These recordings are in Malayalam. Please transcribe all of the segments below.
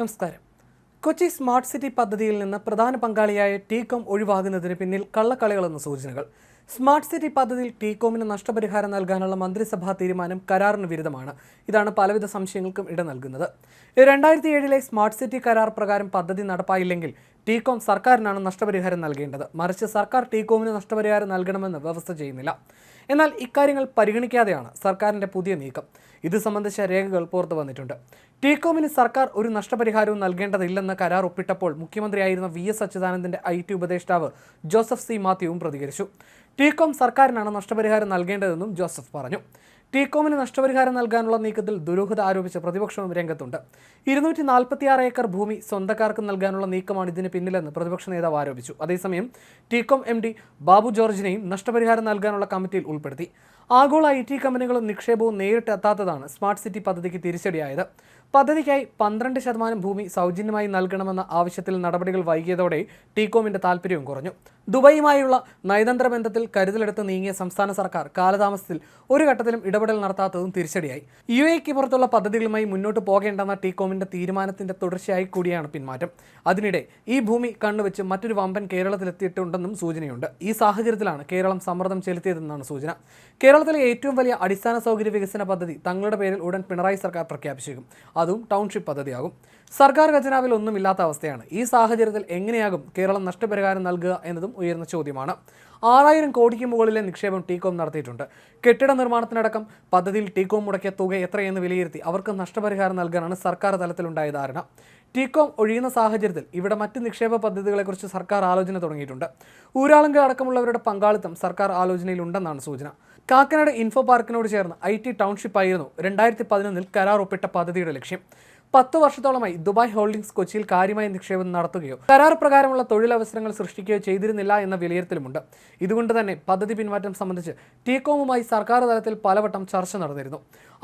നമസ്കാരം. കൊച്ചി സ്മാർട്ട് സിറ്റി പദ്ധതിയിൽ നിന്ന് പ്രധാന പങ്കാളിയായ ടീകോം ഒഴിവാകുന്നതിന് പിന്നിൽ കള്ളക്കളികളെന്ന സൂചനകൾ. സ്മാർട്ട് സിറ്റി പദ്ധതിയിൽ ടീകോമിന് നഷ്ടപരിഹാരം നൽകാനുള്ള മന്ത്രിസഭാ തീരുമാനം കരാറിന് വിരുദ്ധമാണ്. ഇതാണ് പലവിധ സംശയങ്ങൾക്കും ഇട നൽകുന്നത്. രണ്ടായിരത്തി ഏഴിലെ സ്മാർട്ട് സിറ്റി കരാർ പ്രകാരം പദ്ധതി നടപ്പായില്ലെങ്കിൽ ടീകോം സർക്കാരിനാണ് നഷ്ടപരിഹാരം നൽകേണ്ടത്. മറിച്ച് സർക്കാർ ടീകോമിന് നഷ്ടപരിഹാരം നൽകണമെന്ന് വ്യവസ്ഥ ചെയ്യുന്നില്ല. എന്നാൽ ഇക്കാര്യങ്ങൾ പരിഗണിക്കാതെയാണ് സർക്കാരിന്റെ പുതിയ നീക്കം. ഇത് സംബന്ധിച്ച രേഖകൾ പുറത്തു വന്നിട്ടുണ്ട്. ടീകോമിന് സർക്കാർ ഒരു നഷ്ടപരിഹാരവും നൽകേണ്ടതില്ലെന്ന് കരാർ ഒപ്പിട്ടപ്പോൾ മുഖ്യമന്ത്രിയായിരുന്ന വി എസ് അച്യുതാനന്ദന്റെ ഐ ടി ഉപദേഷ്ടാവ് ജോസഫ് സി മാത്യുവും പ്രതികരിച്ചു. ടീകോം സർക്കാരിനാണ് നഷ്ടപരിഹാരം നൽകേണ്ടതെന്നും ജോസഫ് പറഞ്ഞു. ടീകോമിന് നഷ്ടപരിഹാരം നൽകാനുള്ള നീക്കത്തിൽ ദുരൂഹത ആരോപിച്ച് പ്രതിപക്ഷവും രംഗത്തുണ്ട്. ഇരുന്നൂറ്റി നാൽപ്പത്തിയാറ് ഏക്കർ ഭൂമി സ്വന്തക്കാർക്ക് നൽകാനുള്ള നീക്കമാണ് ഇതിന് പിന്നിലെന്ന് പ്രതിപക്ഷ നേതാവ് ആരോപിച്ചു. അതേസമയം ടീകോം എം ഡി ബാബു ജോർജിനെയും നഷ്ടപരിഹാരം നൽകാനുള്ള കമ്മിറ്റിയിൽ ഉൾപ്പെടുത്തി. ആഗോള ഐ ടി കമ്പനികളും നിക്ഷേപവും നേരിട്ട് എത്താത്തതാണ് സ്മാർട്ട് സിറ്റി പദ്ധതിക്ക് തിരിച്ചടിയായത്. പദ്ധതിക്കായി പന്ത്രണ്ട് ശതമാനം ഭൂമി സൗജന്യമായി നൽകണമെന്ന ആവശ്യത്തിൽ നടപടികൾ വൈകിയതോടെ ടീകോമിന്റെ താൽപ്പര്യവും കുറഞ്ഞു. ദുബായുമായുള്ള നയതന്ത്ര ബന്ധത്തിൽ കരുതലെടുത്ത് നീങ്ങിയ സംസ്ഥാന സർക്കാർ കാലതാമസത്തിൽ ഒരു ഘട്ടത്തിലും ഇടപെടൽ നടത്താത്തതും തിരിച്ചടിയായി. യു എക്ക് പുറത്തുള്ള പദ്ധതികളുമായി മുന്നോട്ട് പോകേണ്ടെന്ന ടീകോമിന്റെ തീരുമാനത്തിന്റെ തുടർച്ചയായി കൂടിയാണ് പിന്മാറ്റം. അതിനിടെ ഈ ഭൂമി കണ്ണുവെച്ച് മറ്റൊരു വമ്പൻ കേരളത്തിലെത്തിയിട്ടുണ്ടെന്നും സൂചനയുണ്ട്. ഈ സാഹചര്യത്തിലാണ് കേരളം സമ്മർദ്ദം ചെലുത്തിയതെന്നാണ് സൂചന. കേരളത്തിലെ ഏറ്റവും വലിയ അടിസ്ഥാന സൗകര്യ വികസന പദ്ധതി തങ്ങളുടെ പേരിൽ ഉടൻ പിണറായി സർക്കാർ പ്രഖ്യാപിച്ചേക്കും. അതും ടൗൺഷിപ്പ് പദ്ധതിയാകും. സർക്കാർ ഖജനാവിൽ ഒന്നുമില്ലാത്ത അവസ്ഥയാണ്. ഈ സാഹചര്യത്തിൽ എങ്ങനെയാകും കേരളം നഷ്ടപരിഹാരം നൽകുക എന്നതും ഉയർന്ന ചോദ്യമാണ്. ആറായിരം കോടിക്ക് മുകളിലെ നിക്ഷേപം ടീകോം നടത്തിയിട്ടുണ്ട്. കെട്ടിട നിർമ്മാണത്തിനടക്കം പദ്ധതിയിൽ ടീകോം മുടക്കിയ തുക എത്രയെന്ന് വിലയിരുത്തി അവർക്ക് നഷ്ടപരിഹാരം നൽകാനാണ് സർക്കാർ തലത്തിലുണ്ടായ ധാരണ. ടീകോം ഒഴിയുന്ന സാഹചര്യത്തിൽ ഇവിടെ മറ്റ് നിക്ഷേപ പദ്ധതികളെക്കുറിച്ച് സർക്കാർ ആലോചന തുടങ്ങിയിട്ടുണ്ട്. ഊരാളുങ്ക അടക്കമുള്ളവരുടെ പങ്കാളിത്തം സർക്കാർ ആലോചനയിലുണ്ടെന്നാണ് സൂചന. കാക്കനാട് ഇൻഫോ പാർക്കിനോട് ചേർന്ന് ഐ ടി ടൗൺഷിപ്പായിരുന്നു രണ്ടായിരത്തി പതിനൊന്നിൽ കരാർ ഒപ്പിട്ട പദ്ധതിയുടെ ലക്ഷ്യം. പത്ത് വർഷത്തോളമായി ദുബായ് ഹോൾഡിംഗ്സ് കൊച്ചിയിൽ കാര്യമായ നിക്ഷേപം നടത്തുകയോ കരാർ പ്രകാരമുള്ള തൊഴിലവസരങ്ങൾ സൃഷ്ടിക്കുകയോ ചെയ്തിരുന്നില്ല എന്ന വിലയിരുത്തലുമുണ്ട്. ഇതുകൊണ്ട് തന്നെ പദ്ധതി പിന്മാറ്റം സംബന്ധിച്ച് ടീകോമുമായി സർക്കാർ തലത്തിൽ പലവട്ടം ചർച്ച നടന്നിരുന്നു.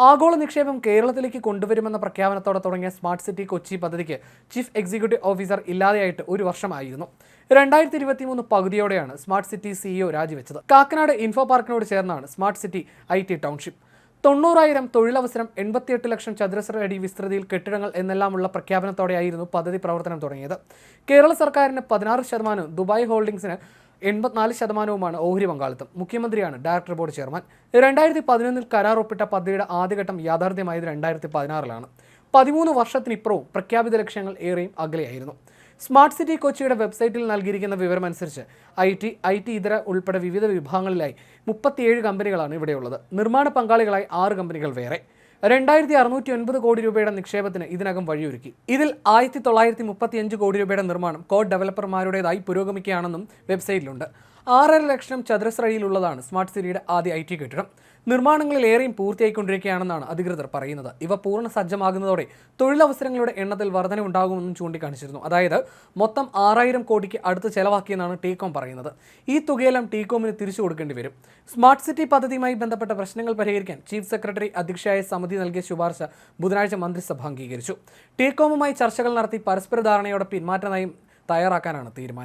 ആഗോള നിക്ഷേപം കേരളത്തിലേക്ക് കൊണ്ടുവരുമെന്ന പ്രഖ്യാപനത്തോടെ തുടങ്ങിയ സ്മാർട്ട് സിറ്റി കൊച്ചി പദ്ധതിക്ക് ചീഫ് എക്സിക്യൂട്ടീവ് ഓഫീസർ ഇല്ലാതെയായിട്ട് ഒരു വർഷമായിരുന്നു. രണ്ടായിരത്തി ഇരുപത്തി മൂന്ന് പകുതിയോടെയാണ് സ്മാർട്ട് സിറ്റി സിഇഒ രാജിവെച്ചത്. കാക്കനാട് ഇൻഫോ പാർക്കിനോട് ചേർന്നാണ് സ്മാർട്ട് സിറ്റി ഐ ടൗൺഷിപ്പ്. തൊണ്ണൂറായിരം തൊഴിലവസരം എൺപത്തിയെട്ട് ലക്ഷം ചതുരശ്ര അടി വിസ്തൃതിയിൽ കെട്ടിടങ്ങൾ എന്നെല്ലാമുള്ള പ്രഖ്യാപനത്തോടെയായിരുന്നു പദ്ധതി പ്രവർത്തനം തുടങ്ങിയത്. കേരള സർക്കാരിന് പതിനാറ് ശതമാനവും ദുബായ് ഹോൾഡിംഗ്സിന് എൺപത്തിനാല് ശതമാനവുമാണ് ഓഹരി പങ്കാളിത്തം. മുഖ്യമന്ത്രിയാണ് ഡയറക്ടർ ബോർഡ് ചെയർമാൻ. രണ്ടായിരത്തി പതിനൊന്നിൽ കരാർ ഒപ്പിട്ട പദ്ധതിയുടെ ആദ്യഘട്ടം യാഥാർത്ഥ്യമായത് രണ്ടായിരത്തി പതിനാറിലാണ് പതിമൂന്ന് വർഷത്തിനിപ്പുറവും പ്രഖ്യാപിത ലക്ഷ്യങ്ങൾ ഏറെയും അകലെയായിരുന്നു. സ്മാർട്ട് സിറ്റി കൊച്ചിയുടെ വെബ്സൈറ്റിൽ നൽകിയിരിക്കുന്ന വിവരമനുസരിച്ച് ഐ ടി ഐ ടി ഇതര ഉൾപ്പെടെ വിവിധ വിഭാഗങ്ങളിലായി മുപ്പത്തിയേഴ് കമ്പനികളാണ് ഇവിടെയുള്ളത്. നിർമ്മാണ പങ്കാളികളായി ആറ് കമ്പനികൾ വേറെ. രണ്ടായിരത്തി അറുന്നൂറ്റി ഒൻപത് കോടി രൂപയുടെ നിക്ഷേപത്തിന് ഇതിനകം വഴിയൊരുക്കി. ഇതിൽ ആയിരത്തി തൊള്ളായിരത്തി മുപ്പത്തിയഞ്ച് കോടി രൂപയുടെ നിർമ്മാണം കോഡ് ഡെവലപ്പർമാരുടേതായി പുരോഗമിക്കുകയാണെന്നും വെബ്സൈറ്റിലുണ്ട്. ആറര ലക്ഷം ചതുരശ്രയിലുള്ളതാണ് സ്മാർട്ട് സിറ്റിയുടെ ആദ്യ ഐ ടി കെട്ടിടം. നിർമ്മാണങ്ങളിൽ ഏറെയും പൂർത്തിയായിക്കൊണ്ടിരിക്കുകയാണെന്നാണ് അധികൃതർ പറയുന്നത്. ഇവ പൂർണ സജ്ജമാകുന്നതോടെ തൊഴിലവസരങ്ങളുടെ എണ്ണത്തിൽ വർധന ഉണ്ടാകുമെന്നും ചൂണ്ടിക്കാണിച്ചിരുന്നു. അതായത് മൊത്തം ആറായിരം കോടിക്ക് അടുത്ത് ചെലവാക്കിയെന്നാണ് ടീകോം പറയുന്നത്. ഈ തുകയെല്ലാം ടീകോമിന് തിരിച്ചു കൊടുക്കേണ്ടി വരും. സ്മാർട്ട് സിറ്റി പദ്ധതിയുമായി ബന്ധപ്പെട്ട പ്രശ്നങ്ങൾ പരിഹരിക്കാൻ ചീഫ് സെക്രട്ടറി അധ്യക്ഷയായ സമിതി നൽകിയ ശുപാർശ ബുധനാഴ്ച മന്ത്രിസഭ അംഗീകരിച്ചു. ടീകോമുമായി ചർച്ചകൾ നടത്തി പരസ്പര ധാരണയോടെ പിന്മാറ്റ നയം തയ്യാറാക്കാനാണ് തീരുമാനം.